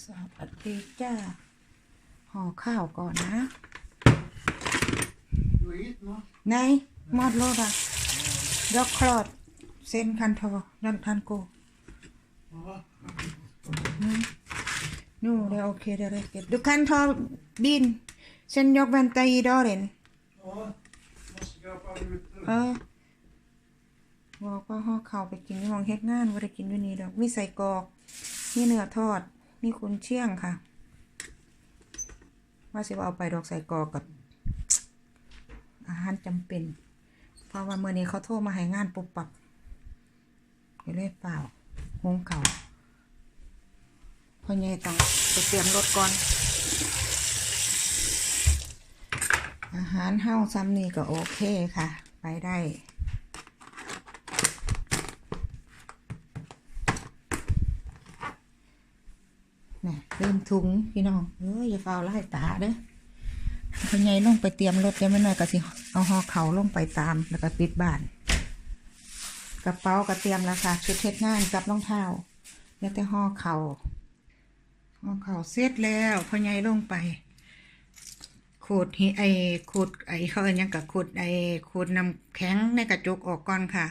สวัสดีจ้าห่อข้าวก่อนนะ Du har gitt nå? ในมอดโลดอะยกคลอด เส้นคันโทดันทันโกนู่เดี๋ยวโอเคเดี๋ยวเดี๋ยวเก็บดูคันโทบินเส้นยกแวนไตอีดอเรนเออบอกว่าห่อข้าวไปกินที่ห้องเฮ็ดงานว่าได้กินด้วยนี่ดอกมีใส่กอกมีเนื้อทอด มีคุนเชี่ยงค่ะ ว่าสิว่าเอาไปดอกใส่กอกับอาหารจำเป็นเพราะว่าเมื่อนี้เขาโทรมาให้งานปุบปับก็เลยเปล่าหงเขาพ่อใหญ่ต้องไปเตรียมรถก่อน อาหารเฮ้าซ้ำนี่ก็โอเคค่ะ ไปได้ นี่เริ่มถุงพี่น้องเอ้ยอย่าเฝ้าไล่ตาเด้อพ่อใหญ่ลงไปเตรียมรถเดี๋ยวไม่น้อยก็สิเอาห่อเขาลงไปตามแล้วก็ปิดบ้าน กระเป๋าก็เตรียมแล้วค่ะชุดเทศงานกับรองเท้าแล้วแต่ห่อเขาห่อเขาเสร็จแล้วพ่อใหญ่ลงไปขูดหิไอขูดไอเขาเอ็นยังกับขูดไอขูดน้ำแข็งในกระจกออกก่อนค่ะ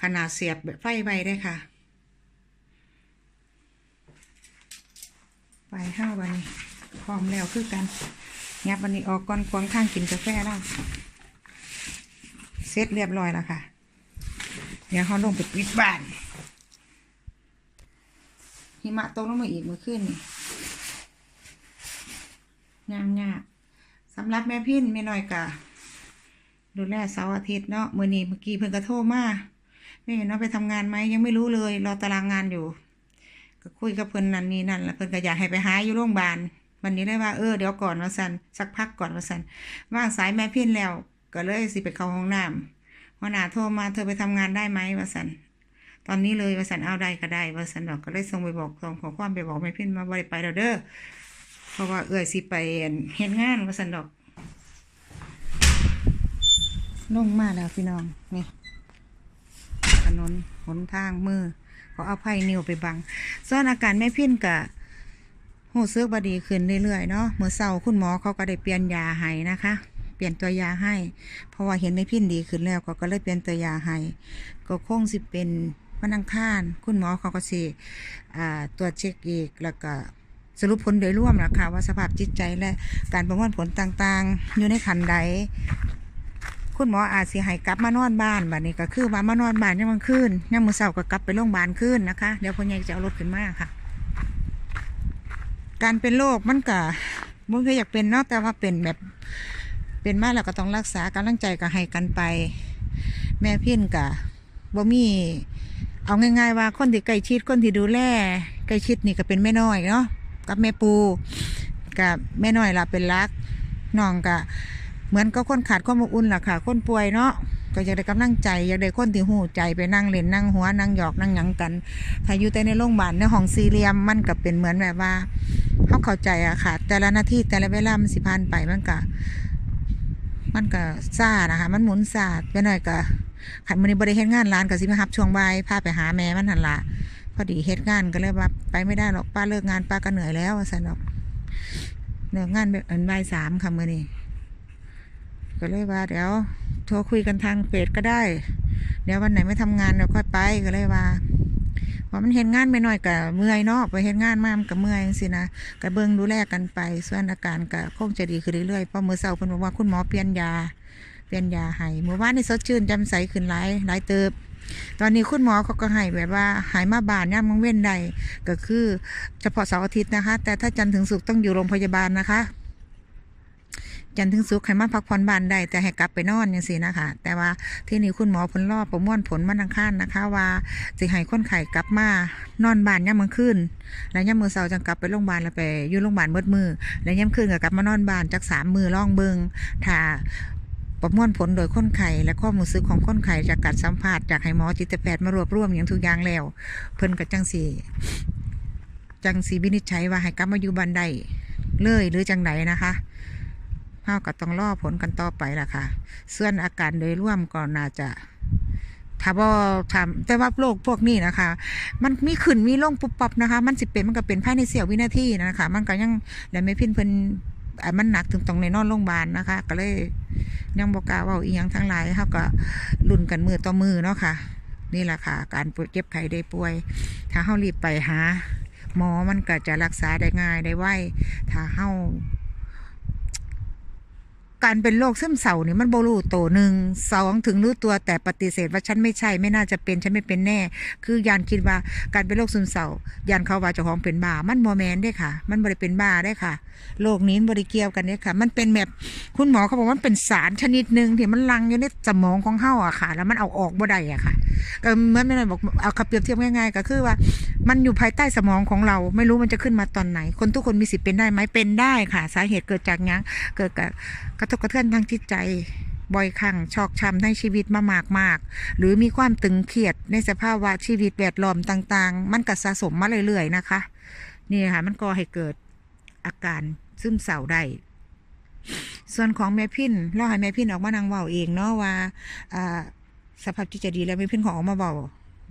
ขนาดเสียบแบบไฟใบได้ค่ะ ไปห้าวันนี้พร้อมแล้วคือกันงับวันนี้ออกก่อนควงข้างกินกาแฟแล้วเสร็จเรียบร้อยแล้วค่ะ เดี๋ยวเขาลงไปปิดบ้านหิมะตกลงมาอีกเมื่อคืนนี่งามงาสำหรับแม่พินไม่น้อยกะดูแลเสาร์อาทิตย์เนาะเมื่อนี้เมื่อกี้เพิ่นกระโทรมาแม่เนาะไปทำงานไหมยังไม่รู้เลย รอตารางงานอยู่ ก็คุยกับเพิ่นนั่นนี่นั่นแล้วเพิ่นก็อยากให้ไปหาอยู่โรงพยาบาลวันนี้เลยว่าเออเดี๋ยวก่อนว่าสันสักพักก่อนว่าสันว่างสายแม่พินแล้วก็เลยสิไปเข้าห้องน้ำหัวหน้าโทรมาเธอไปทำงานได้ไหมว่าสันตอนนี้เลยว่าสันเอาได้ก็ได้ว่าสันดอกก็เลยส่งไปบอกส่งขอความไปบอกแม่พินมาบ่ได้ไปแล้วเด้อเพราะว่าเอื้อยสิไปเฮ็ดงานว่าสันดอกลงมาแล้วพี่น้องนี่ถนนหนทางมือ เขาเอาไผ่นิ้วไปบังส่วนอาการแม่พินกะหูซึกบดีขึ้นเรื่อยๆเนาะเมื่อเช้าคุณหมอเขาก็ได้เปลี่ยนยาให้นะคะ เปลี่ยนตัวยาให้ เพราะว่าเห็นแม่พินดีขึ้นแล้วเขาก็เลยเปลี่ยนตัวยาให้ก็คงสิเป็นวันอังคารคุณหมอเขาก็สิตรวจเช็คอีกแล้วก็สรุปผลโดยรวมนะคะว่าสภาพจิตใจและการประมวลผลต่างๆ อยู่ในขันใด คุณหมออาจสิให้กลับมานอนบ้านบัดนี้ก็คือว่ามานอนบ้านยังมันคืนยังมือเช้าก็กลับไปโรงพยาบาลคืนนะคะ เดี๋ยวพ่อใหญ่จะเอารถขึ้นมาค่ะ การเป็นโรคมันก็มันก็อยากเป็นเนาะแต่ว่าเป็นแบบเป็นมาแล้วก็ต้องรักษากำลังใจก็ให้กันไป แม่พินกะบ่มีเอาง่ายๆว่าคนที่ใกล้ชิดคนที่ดูแลใกล้ชิดนี่ก็เป็นแม่น้อยเนาะกับแม่ปูกับแม่น้อยล่ะเป็นรักน้องกะ เหมือนก็คนขาดความอบอุ่นล่ะค่ะ คนป่วยเนาะก็อยากได้กำลังใจอยากได้คนที่หูใจไปนั่งเล่นนั่งหัวนั่งหยอกนั่งหยังกันถ้าอยู่แต่ในโรงพยาบาลในห้องสี่เหลี่ยมมันก็เป็นเหมือนแบบว่าเขาเข้าใจอะค่ะ แต่ละนาทีแต่ละเวลามันสิผ่านไปมันก็มันก็ซานะคะ มันหมุนซาดไปหน่อยก็ขันมันนี้บริเฮ็ดงานร้านก็สิมาฮับช่วงบ่ายพาไปหาแม่มันหันละพอดีเฮ็ดงานก็เลยว่าไปไม่ได้หรอกป้าเลิกงานป้าก็เหนื่อยแล้วสันดอกเลิกงานเอินบ่ายสามค่ะมื่อนี้ ก็เลยว่าเดี๋ยวโทรคุยกันทางเพจก็ได้ เดี๋ยววันไหนไม่ทำงานเดี๋ยวค่อยไปก็เลยว่าว่ามันเห็นงานไปหน่อยกับเมื่อยเนาะไปเห็นงานมามันกับเมื่อยสินะก็เบิ่งดูแลกันไป ส่วนอาการก็คงจะดีขึ้นเรื่อยๆเพราะมือเช้าเพิ่นบอกว่าคุณหมอเปลี่ยนยา เปลี่ยนยาให้เมื่อวานนี่สดชื่นจ่มใสขึ้นหลายหลายเติบ ตอนนี้คุณหมอเขาก็ให้แบบว่าหายมาบานย่ามังเว้นใดก็คือเฉพาะเสาร์อาทิตย์นะคะ แต่ถ้าจันทร์ถึงศุกร์ต้องอยู่โรงพยาบาลนะคะ จันทร์ถึงสุขให้มาพักผ่อนบ้านได้แต่ให้กลับไปนอนอย่างสินะคะ แต่ว่าที่นี่คุณหมอผลรอบประมวลผลมันอังคารนะคะ ว่าสิให้คนไข้กลับมานอนบ้านย่ามมื้อคืนแล้วย่ามมื้อเช้าจังกลับไปโรงพยาบาลแล้วไปอยู่โรงพยาบาลเบิดมือ แล้วย่ามคืนก็กลับมานอนบ้านจักสามมือล่องเบิงถ้าประมวลผลโดยคนไข้และข้อมูลซึกของคนไข้จากการสัมภาษณ์จากให้หมอจิตแพทย์มารวบรวมอย่างทุกอย่างแล้ว เพิ่นก็จังสีจังสีวินิจฉัยว่าให้กลับมาอยู่บ้านได้เลยหรือจังไหนนะคะ เฮาก็ต้องรอผลกันต่อไปล่ะค่ะส่วนอาการโดยร่วมก็น่าจะถ้าบ่ถามแต่ว่าโรคพวกนี้นะคะ มันมีขึ้นมีลงปุ๊บปับนะคะ มันสิเป็นมันก็เป็นภายในเสี้ยววินาทีนะคะ มันก็ยังแล้วไม่พินเพิ่นมันหนักถึงตรงในนอนโรงพยาบาลนะคะ ก็เลยยังบอกกาว่าอีหยังทั้งหลายเขาก็ลุ้นกันมือต่อมือเนาะค่ะ นี่แหละค่ะ การเจ็บไข้ได้ป่วย ถ้าเฮารีบไปหาหมอมันก็จะรักษาได้ง่ายได้ไวถ้าเฮา การเป็นโรคซึมเศร้านี่มันบรู้ตัวหนึ่งสองถึงรู้ตัวแต่ปฏิเสธว่าฉันไม่ใช่ไม่น่าจะเป็นฉันไม่เป็นแน่ คือยานคิดว่าการเป็นโรคซึมเศร้ายานเขาว่าเจ้าของเป็นบ้ามันโมแมนได้ค่ะ มันบริเป็นบ้าได้ค่ะโรคนี้บริเกี่ยวกันเนี่ยค่ะ มันเป็นแบบคุณหมอเขาบอกว่าเป็นสารชนิดหนึ่งที่มันลังอยู่ในสมองของเฮาอะค่ะ แล้วมันเอาออกบ่ได้อะค่ะก็เหมื่อนไม่นอยบอกเอาขับเปรียบเทียบง่ายๆ ก็คือว่า มันอยู่ภายใต้สมองของเรา ไม่รู้มันจะขึ้นมาตอนไหน คนทุกคนมีสิทธิ์เป็นได้ไหมเป็นได้ค่ะ สาเหตุเกิดจากยังเกิดกับกทบกระเทือนทางจิตใจบ่อยครั้งชอกช้ำในชีวิตมามากมากหรือมีความตึงเครียดในสภาวะชีวิตแวดล้อมต่างๆ มันก็สะสมมาเรื่อยๆนะคะนี่ค่ะมันก็ให้เกิดอาการซึมเศร้าได้ส่วนของแม่พินเราให้แม่พินออกมานางเว้าเองเนาะว่าสภาพจิตใจดีแล้วแม่พินของออกมาเว้า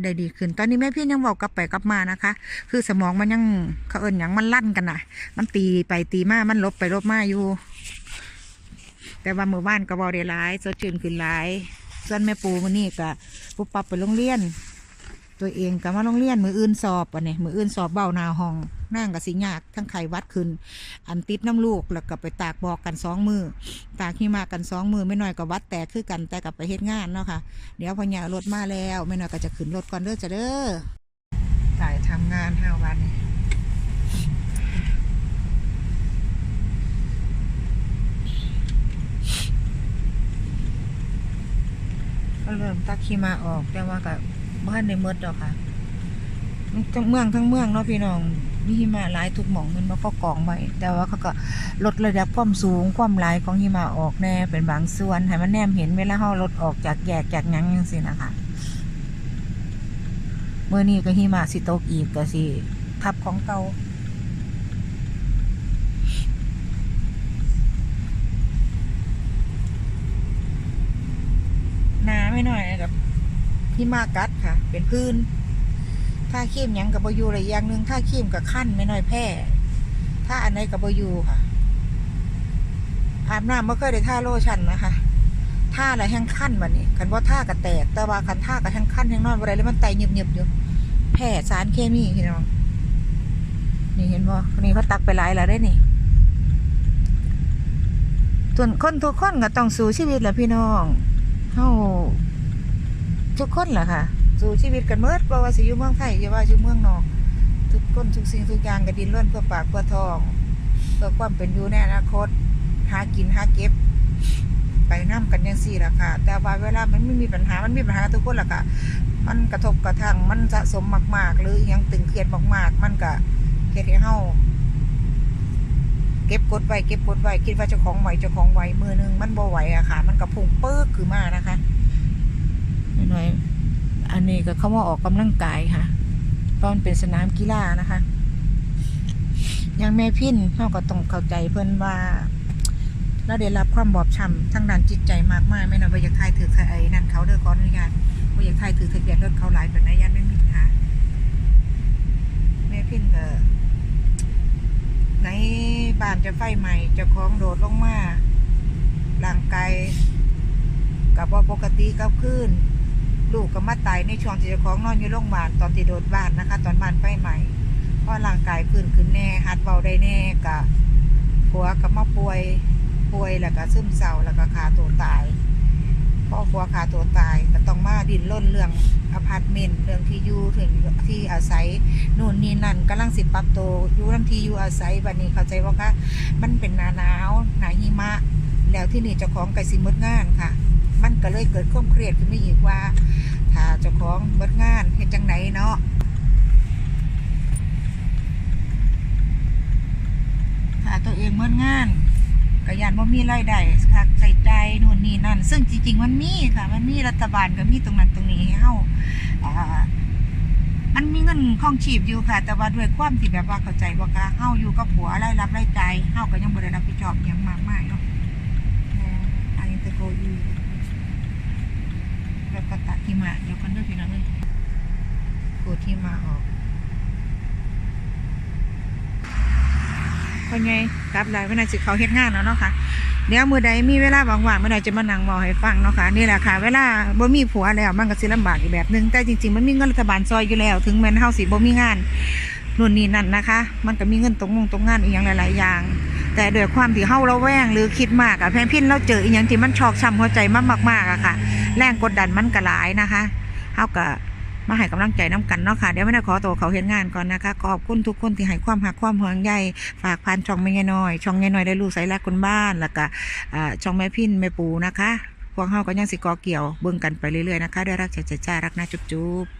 ได้ดีขึ้น ตอนนี้แม่พินยังเว้ากลับไปกลับมานะคะ คือสมองมันยังเขาเอิญอย่างมันลั่นกันนะมันตีไปตีมา มันลบไปลบมาอยู่ แต่ว่าเมื่อวานก็บอได้ร้ายสดชื่นขึ้นหลายส่วนแม่ปูมันนี่ก็ปุ๊บปับไปโรงเรียน ตัวเองก็มาโรงเรียนมืออื่นสอบอะเนี่ยมืออื่นสอบเบ้าหนาห้องนั่งกับสิยากทั้งไขวัดขึ้น อันติดน้ำลูกแล้วก็ไปตากบอกกันสองมือ ตากหิมะกันสองมือไม่น้อยก็วัดแตกคือกันแต่กับไปเฮ็ดงานเนาะค่ะ เดี๋ยวพอหยารถมาแล้วไม่น้อยก็จะขึ้นรถก่อนเด้อจะเด้อสายทำงานห้าวัน ก็เริ่มตักขี้มาออกแต่ว่ากับบ้านในเมดดอกค่ะทั้งเมืองทั้งเมืองเนาะพี่น้องมีหิมะหลายทุกหม่องมันมาก็กองไว้แต่ว่าเขาก็ลดระดับความสูงความหลายของหิมะออกแน่เป็นบางส่วนให้มันแนมเห็นเวลาเฮารถออกจากแยกจากยังจังซี่นะคะเมื่อนี้ก็หิมะสิตกอีกก็สิทับของเก่าหนา ไม่หน่อยกับหิมะกัดค่ะ เป็นพื้นถ้าขี้มยังกับบอยูอะไรอย่างหนึ่งถ้าขี้มกับขั้นไม่น้อยแพร่ถ้าอันไหนกับบอยูค่ะอาบน้ำไม่เคยได้ท่าโลชันนะคะท่าอะไรแห้งขั้นบัดนี้คันว่าท่ากระแตกแต่ว่าคันท่ากับแห้งขั้นแห้งนอนบ่ได้แล้วมันไตหนึบๆอยู่แพ้สารเคมีพี่น้องนี่เห็นบ่นี่เขาตักไปหลายแล้วได้นี่ส่วนคนทุกคนก็ต้องสู้ชีวิตแหละพี่น้องเฮา ทุกคนแหละค่ะ สู้ชีวิตกันเมื่อบ่ว่าสิอยู่เมืองไทยอย่าว่าอยู่เมืองนอก ทุกคนทุกสิ่งทุกอย่างก็ดิ้นรนเพื่อปากเพื่อทองเพื่อความเป็นอยู่ในอนาคต หากินหาเก็บ ไปน้ำกันยังสี่ละค่ะ แต่ว่าเวลามันไม่มีปัญหามันมีปัญหาทุกคนละค่ะ มันกระทบกระทั่งมันสะสมมาก ๆ หรือยังตึงเครียดมากๆ มันก็เฮ็ดให้เฮาเก็บกดไว้เก็บกดไว้คิดว่าเจ้าของไหวเจ้าของไหวมือหนึงมันบ่ไหวอะค่ะ มันก็พุ่งเปิ๊กขึ้นมานะคะ หน่อย อันนี้ก็เข้ามาออกกำลังกายค่ะ ตอนเป็นสนามกีฬานะคะอย่างแม่พินเราก็ต้องเข้าใจเพิ่อนว่าเราได้รับความบอบช้ำทางด้านจิตใจมากมายแม่นบ่อยากทายถือใครไอ้นั่นเขาเด้อขออนุญาตบ่อยากทายถือทะเบียนรถเขาหลายเป็นนายยันไม่มีปัญหาแม่พินก็ในบ้านจะไฟใหม่เจ้าของโดดลงมาร่างกายกับว่าปกติกับขึ้น ลูกก็มาตายในช่วงที่เจ้าของนอนอยู่โรงพยาบาลตอนที่โดดบ้านนะคะ ตอนบ้านไฟใหม่เพราะร่างกายพื้นขึ้นแน่หัดเบาได้แน่กะผัวกับมาป่วยป่วยแล้วก็ซึมเศร้าแล้วก็ขาตัวตายพ่อผัวขาตัวตายก็ต้องมาดินร่นเรื่องอพาร์ตเมนต์เรื่องที่อยู่ถึงที่อาศัยนู่นนี่นั่นกำลังสิปรับโตอยู่น้ำที่อยู่อาศัยบัดนี้เข้าใจว่าคะมันเป็นหนาหนาวหนาหิมะ แล้วที่นี่เจ้าของไก่สิมดงานค่ะ มันก็เลยเกิดความเครียดขึ้นมาอีกว่า ถ้าเจ้าของหมดงานเฮ็ดจังไหนเนาะถ้าตัวเองหมดงานก็ยันว่ามีรายได้ค่าใส่ใจนู่นนี่นั่น ซึ่งจริงๆมันมีค่ะ มันมีรัฐบาลก็มีตรงนั้นตรงนี้ให้เฮาอ่ามันมีเงินคองชีพอยู่ค่ะ แต่ว่าด้วยความที่แบบว่าเข้าใจว่าค่ะเฮาอยู่กับผัวรายรับรายจ่ายเฮาก็ยังบ่ได้รับผิดชอบยังมากมายเนาะอันนี้ตะโกอยู่ แล้วก็ตัดที่มาเดี๋ยวกันด้วยพี่น้องเอ้ยกูที่มาออกเป็นไงกลับได้เมื่อไหร่สิเขาเฮ็ดงานแล้วเนาะค่ะเดี๋ยวเมื่อใดมีเวลาว่างๆเมื่อใดจะมานั่งมาให้ฟังเนาะค่ะนี่แหละค่ะ เวลาบ่มีผัวแล้วมันก็สิลำบากอีกแบบหนึงแต่จริงๆมันมีเงินรัฐบาลซอยอยู่แล้ว ถึงแม้นเฮาสิบ่มีงานนู่นนี่นั่นนะคะ มันก็มีเงินตรงงงตรงงานอีกอย่างหลาย ๆ อย่าง แต่ด้วยความที่เฮาระแวงหรือคิดมากอะแพนพินเราเจออีหยังที่มันชอกช้ำหัวใจมากๆอะค่ะ แรงกดดันมันก็หลายนะคะเฮาก็มาให้กำลังใจน้กันเนาะค่ะเดี๋ยวไม่ได้ขอตัวเขาเห็นงานก่อนนะคะขอบคุณทุกคนที่ให้ความหักความห่วงใยฝากผ่านช่องแม่ยน้อย ช่องแม่น้อยได้รู้ใส่รักคนบ้านแล้วก็ช่องแม่พินแม่ปูนะคะพวกเฮาก็ยังสิกอเกี่ยวเบิ่งกันไปเรื่อยๆนะคะด้วยรักใจใจจ้ารักนะจุ๊บ